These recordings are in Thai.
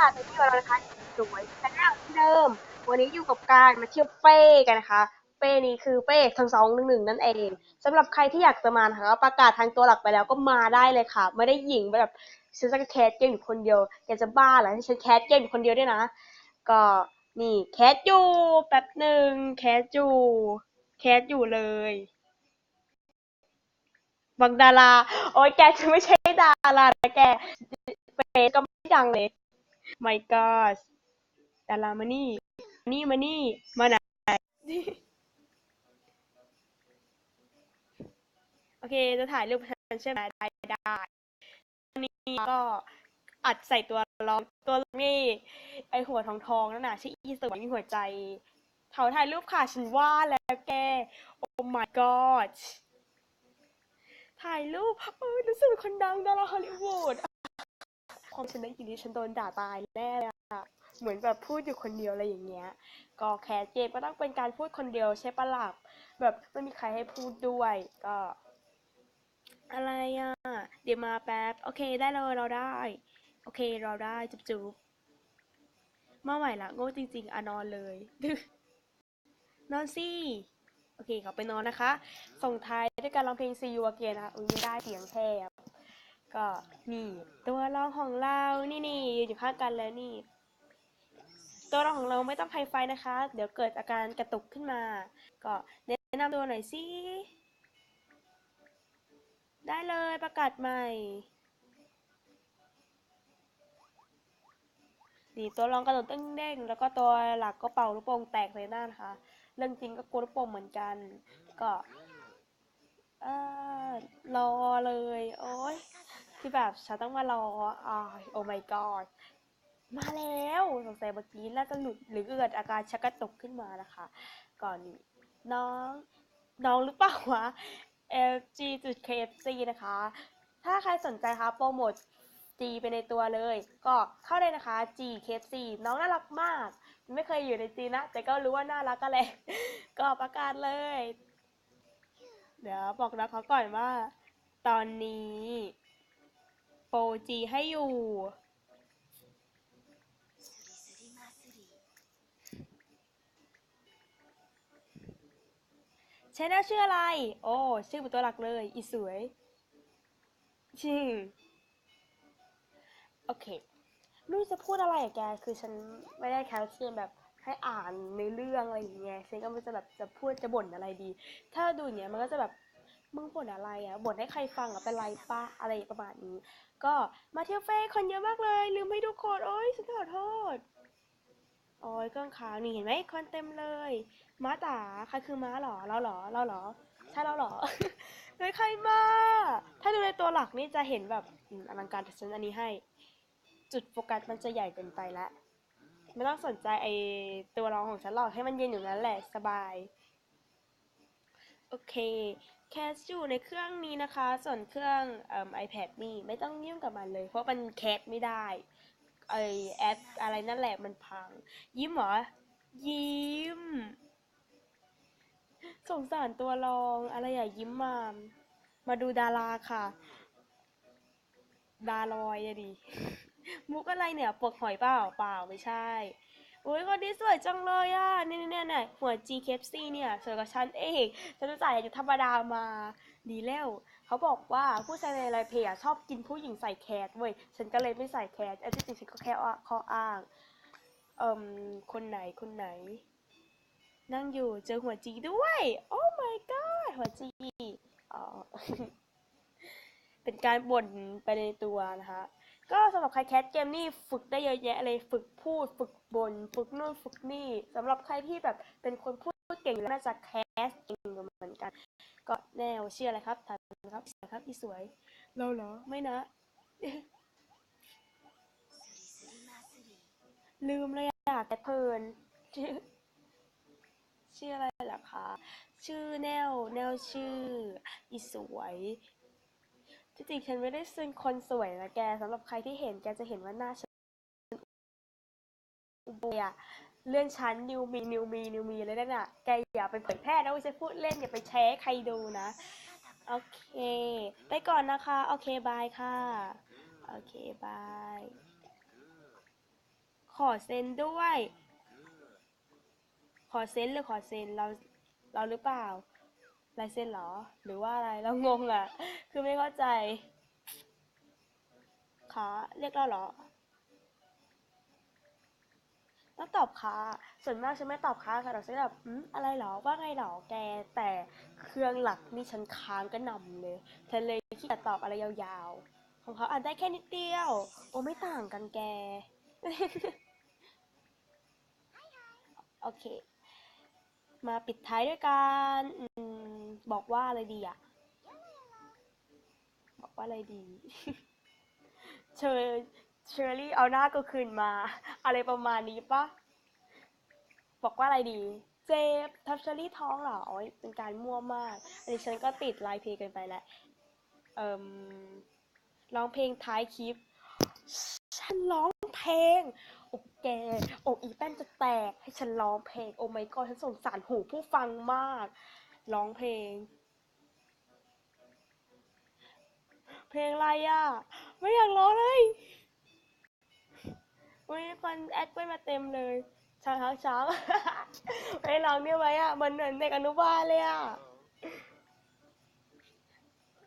ตอนนี้เรานะคะสวยชาแนลที่เดิม วันนี้อยู่กับการมาเที่ยวเป้กันนะคะ เป้นี้คือเป้ทั้งสองหนึ่งหนึ่งนั่นเองสำหรับใครที่อยากจะมานะคะก็ประกาศทางตัวหลักไปแล้วก็มาได้เลยค่ะ ไม่ได้หญิงแบบฉันจะแคสเกมอยู่คนเดียวแกจะบ้าเหรอที่ฉันแคสเกมอยู่คนเดียวด้วยนะ ก็นี่แคสอยู่แป๊บหนึ่งแคสอยู่แคสอยู่เลยบางดารา โอ้ยแกจะไม่ใช่ดารานะแกเฟซก็ไม่ดังเลย my god ดารามานี่ มานี่ มานี่ มาไหน โอเค จะถ่ายรูปฉันใช่ไหมได้ได้อันนี้ก็อัดใส่ตัวร้องตัวนี่ ไอหัวทองทองนั่นน่ะชื่ออีสวยมีหัวใจ เขาถ่ายรูปค่ะ ฉันว่าแล้วแก โอ้ my god ถ่ายรูปเอ้ยรู้สึกเป็นคนดังดาราฮอลลีวูด ความฉันได้ยินที่ฉันโดนด่าตายแน่เลยอะเหมือนแบบพูดอยู่คนเดียวอะไรอย่างเงี้ย ก็แคสเกมก็ต้องเป็นการพูดคนเดียวใช่ปะหล่ะแบบไม่มีใครให้พูดด้วยก็ อะไรอะเดี๋ยวมาแป๊บ โอเคได้เลยเราได้ โอเคเราได้จุ๊บจุ๊บเมื่อไหร่ละโง่จริง ๆอะนอนเลย นอนสิโอเคขาไปนอนนะคะ ส่งท้ายด้วยการร้องเพลง See You Again นะคะอุ้ยไม่ได้เสียงแทบ ก็นี่ ตัวรองของเรานี่นี่ยืนอยู่ข้างกันแล้วนี่ ตัวรองของเราไม่ต้องไฮไฟนะคะ เดี๋ยวเกิดอาการกระตุกขึ้นมา ก็แนะนำตัวหน่อยสิได้เลยประกาศใหม่ นี่ตัวรองกระโดดเด้งๆแล้วก็ตัวหลักก็เป่าลูกโป่งแตกใส่หน้านะคะเรื่องจริงก็กลัวลูกโป่งเหมือนกัน ก็เออรอเลย โอ้ย ที่แบบฉันต้องมารออ่าโอ้ my god มาแล้วสงสัยเมื่อกี้น่าจะหลุดหรือเกิดอาการชักกระตุกขึ้นมานะคะ ก่อนนี้น้องน้องหรือเปล่าวะ LG.KFC นะคะ ถ้าใครสนใจคะโปรโมท G ไปในตัวเลย ก็เข้าได้นะคะ G KFC น้องน่ารักมาก ไม่เคยอยู่ใน G นะ แต่ก็รู้ว่าน่ารักก็เลย ก็ประกาศเลย เดี๋ยวบอกนะเขาก่อนว่า ตอนนี้ โปร G ให้อยู่ ชแนลชื่ออะไร โอ้ ชื่อเป็นตัวหลักเลย อีสวย ชื่อ โอเครู้จะพูดอะไรอะแก คือฉันไม่ได้แคลเซียมแบบให้อ่านในเรื่องอะไรอย่างเงี้ยฉันก็ไม่จะแบบจะพูดจะบ่นอะไรดี ถ้าดูอย่างเงี้ยมันก็จะแบบ มึงบ่นอะไรอะบ่นให้ใครฟังอะเป็นไรปะอะไรประมาณนี้ ก็มาเที่ยวเฟ่คนเยอะมากเลยลืมให้ทุกคนโอ๊ยฉันขอโทษโอ้ยเครื่องขาวนี่เห็นไหมคนเต็มเลยม้าจ๋าใครคือม้าหรอเราหรอเราหรอใช่เราหรอเฮ้ยใครมาถ้าดูในตัวหลักนี่จะเห็นแบบอลังการแต่ฉันอันนี้ให้ จุดโฟกัสมันจะใหญ่เกินไปแล้วไม่ต้องสนใจไอตัวรองของฉันหรอกให้มันเยืนอยู่นั้นแหละสบาย โอเค แคสอยู่ในเครื่องนี้นะคะ ส่วนเครื่องเอ่อ iPad นี่ไม่ต้องยุ่งกับมันเลย เพราะมันแคสไม่ได้ไอแอปอะไรนั่นแหละมันพัง ยิ้มเหรอ ยิ้ม สงสารตัวรองอะไรอย่ายิ้มมา มาดูดาราค่ะ ดารอยอะดิมุกอะไรเนี่ยเปลือกหอยเปล่าเปล่าไม่ใช่ อุ้ยคนนี้สวยจังเลยอะเนี่ยเนี่ยเนี่ยหัว GKFC เนี่ยสวยกว่าฉันเองฉันจะจ่ายอยู่ธรรมดามาดีแล้ว เขาบอกว่าผู้ชายในไลเพจอะชอบกินผู้หญิงใส่แคสเว้ยฉันก็เลยไม่ใส่แคสเอาจริงฉันก็แค่ว่าข้ออ้างเอ่มคนไหนคนไหน นั่งอยู่เจอหัวจีด้วย โอ้ my god หัวจีอ๋อเป็นการบ่นไปในตัวนะคะ ก็สำหรับใครแคสเกมนี่ฝึกได้เยอะแยะเลยฝึกพูด ฝึกบน่นฝึกนู่นฝึกนี่สำหรับใครที่แบบเป็นคนพูดเก่งแล้วน่าจะแคสเก่งเหมือนกัน ก็แนวชื่ออะไรครับถามครับสวยครับพี่สวยเราเหรอไม่นะ ลืมเลยอะแต่เพลินชื่อชื่ออะไรล่ะคะ ชื่อแนวแนวชื่อ อีสวย ที่จริงฉันไม่ได้เป็นคนสวยนะแกสำหรับใครที่เห็นแกจะเห็นว่าหน้าฉันอุบอะเลื่อนชั้นนิวมีนิวมีนิวมีเลยนั่นน่ะแกอย่าไปเผยแพร่นะว่าจะพูดเล่นอย่าไปแชร์ให้ใครดูนะ โอเคไปก่อนนะคะ โอเคบายค่ะ โอเคบาย ขอเซ็นด้วย ขอเซ็นหรือขอเซ็นเราเราหรือเปล่า ลายเซ็นเหรอ หรือว่าอะไรเรางงอะคือไม่เข้าใจขาเรียกเราเหรอ ต้องตอบค่ะ ส่วนมากฉันไม่ตอบค่ะค่ะเราจะแบบอืมอะไรเหรอ ว่าไงเหรอ แก แต่เครื่องหลักนี่ฉันค้างก็นำเลยเธอเลยขี้เกียจตอบอะไรยาวๆ ของเขาอ่านได้แค่นิดเดียว โอ้ไม่ต่างกันแก โอเค มาปิดท้ายด้วยการอืม บอกว่าอะไรดีอะบอกว่าอะไรดีเชอเชอรี่เอาหน้าก็คืนมา อะไรประมาณนี้ปะบอกว่าอะไรดี เจฟทับเชอรี่ท้องเหรอโอ้ยเป็นการมั่วมาก อันนี้ฉันก็ติดไลน์เพลงกันไปแล้วเอ่มร้องเพลงท้ายคลิป ฉันร้องเพลงโอแกอกอีแป้นจะแตกให้ฉันร้องเพลง โอ้ไม่ก็ฉันสงสารหูผู้ฟังมาก ร้องเพลง เพลงอะไรอะ ไม่อยากร้องเลยมีคนแอดไว้มาเต็มเลยช้างช้างช้าไม่ร้องเนี่ยไว้อะมันเหมือนเด็กอนุบาลเลยอะ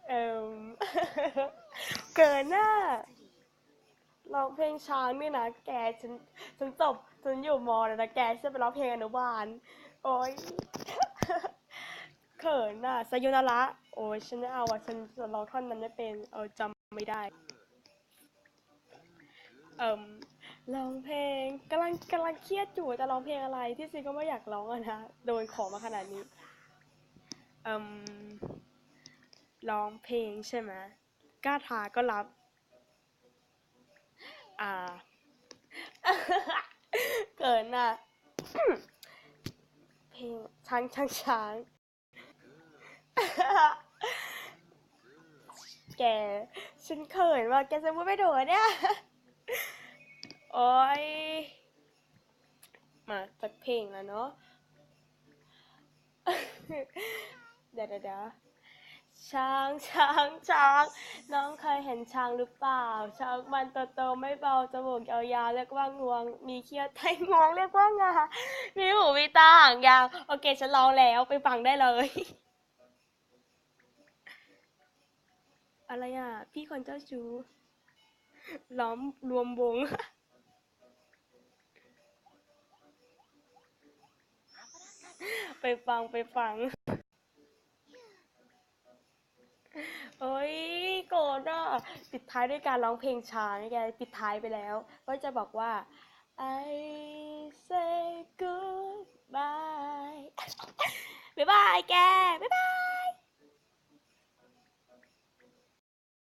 เอ่มเกินน่ะร้องเพลงช้างนี่นะแกฉันฉันจบฉันอยู่มอแล้วนะแกฉันไปร้องเพลงอนุบาล โอ้ย ขินน่ะสยุนาระโอ้ยฉันไม่เอาอะฉันจะร้องท่อนนั้นไม่เป็น เออจำไม่ได้ เอ่มร้องเพลงกำลังกำลังเครียดอยู่จะร้องเพลงอะไรที่ซีก็ไม่อยากร้องอะนะโดนขอมาขนาดนี้เอ่มร้องเพลงใช่ไหมกล้าทาก็รับ อ่า เกินอะ เพลงช้างช้างช้าง แก ฉันเขินว่ะแกจะพูดไม่ถูกเนี่ย โอ้ย มาสักเพลงแล้วเนาะเดี๋ยวเดี๋ยวเดี๋ยวช้างช้างช้าง น้องเคยเห็นช้างหรือเปล่า ช้างมันโตๆไม่เบาจมูกยาวๆเรียกว่างวง มีเขี้ยวไทยงวงเรียกว่างา มีหูมีตาหางยาว โอเคฉันร้องแล้วไปฟังได้เลย อะไรอะ พี่คนเจ้าชู้ล้อมรวมวง ไปฟังไปฟัง โอ้ยโกรธอะปิดท้ายด้วยการร้องเพลงช้าไงแกปิดท้ายไปแล้ว ก็จะบอกว่า I say goodbye บ๊ายบายแก บ๊ายบาย